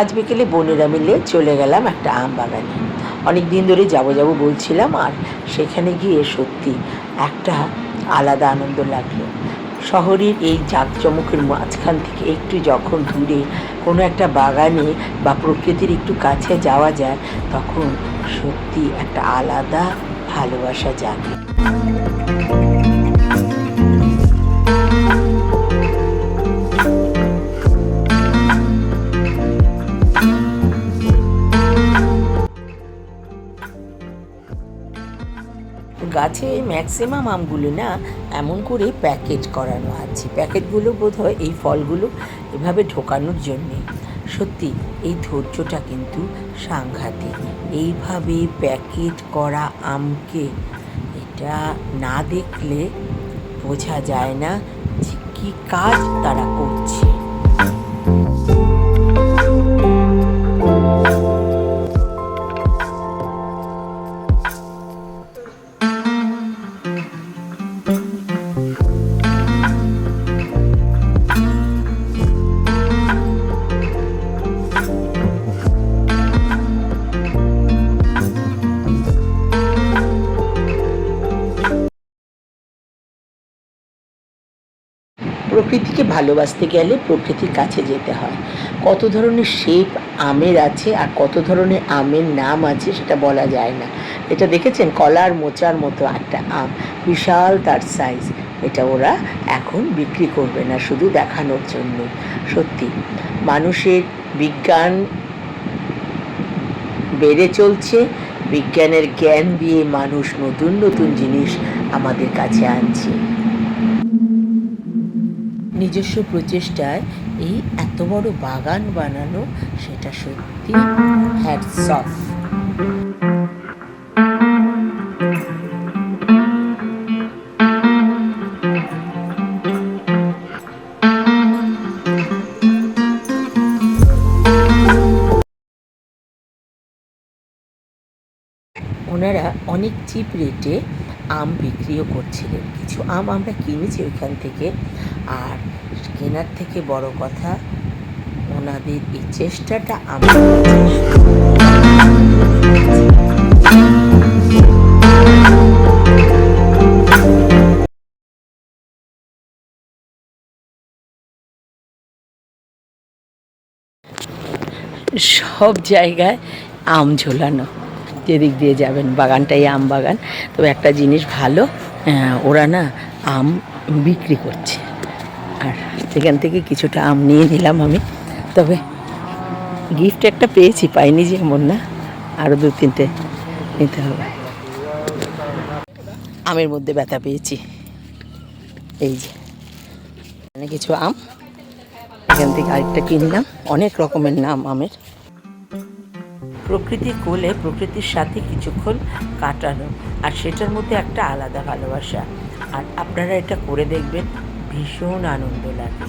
আজ বিকেলে বোনেরা মিলে চলে গেলাম একটা আম বাগানে। অনেক দিন ধরে যাব যাব বলছিলাম, আর সেখানে গিয়ে সত্যি একটা আলাদা আনন্দ লাগল। শহরের এই জাঁকজমকের মাঝখান থেকে একটু যখন দূরে কোনো একটা বাগানে বা প্রকৃতির একটু কাছে যাওয়া যায়, তখন সত্যি একটা আলাদা ভালোবাসা জাগে। গাছে ম্যাক্সিমাম আমগুলো না এমন করে প্যাকেট করানো আছে। প্যাকেটগুলো বোধ হয় এই ফলগুলো এভাবে ঢোকানোর জন্যে। সত্যি, এই ধৈর্যটা কিন্তু সাংঘাতিক। এইভাবে প্যাকেট করা আমকে এটা না দেখলে বোঝা যায় না যে কী কাজ তারা করছে। প্রকৃতিকে ভালোবাসতে গেলে প্রকৃতির কাছে যেতে হয়। কত ধরনের শেপ আমের আছে আর কত ধরনের আমের নাম আছে সেটা বলা যায় না। এটা দেখেছেন? কলার মোচার মতো একটা আম। বিশাল তার সাইজ এটা ওরা এখন বিক্রি করবে না, শুধু দেখানোর জন্য। সত্যি, মানুষের বিজ্ঞান বেড়ে চলছে। বিজ্ঞানের জ্ঞান দিয়ে মানুষ নতুন নতুন জিনিস আমাদের কাছে আনছে। নিজস্ব প্রচেষ্টায় এই এত বড় বাগান বানানো সেটা সত্যি হ্যাটস অফ ওনারা অনেক চিপ রেটে আম বিক্রিও করছিলেন। কিছু আম আমরা কিনেছি ওইখান থেকে। আর কেনার থেকে বড় কথা, ওনাদের এই চেষ্টাটা আমার সব জায়গায় আম ঝোলানো, যেদিক দিয়ে যাবেন, বাগানটাই আম বাগান। তবে একটা জিনিস ভালো ওরা না আম বিক্রি করছে। আর সেখান থেকে কিছুটা আম নিয়ে নিলাম আমি। তবে গিফট একটা পেয়েছি, পাইনি যে এমন না। আরও দু তিনটে নিতে হবে। আমের মধ্যে ব্যথা পেয়েছি। এই যে মানে কিছু আম। এখান থেকে আরেকটা কিনলাম। অনেক রকমের নাম আমের। প্রকৃতি কোলে, প্রকৃতির সাথে কিছুক্ষণ কাটানো। আর সেটার মধ্যে একটা আলাদা ভালোবাসা। আর আপনারা এটা করে দেখবেন। ভীষণ আনন্দ লাগে।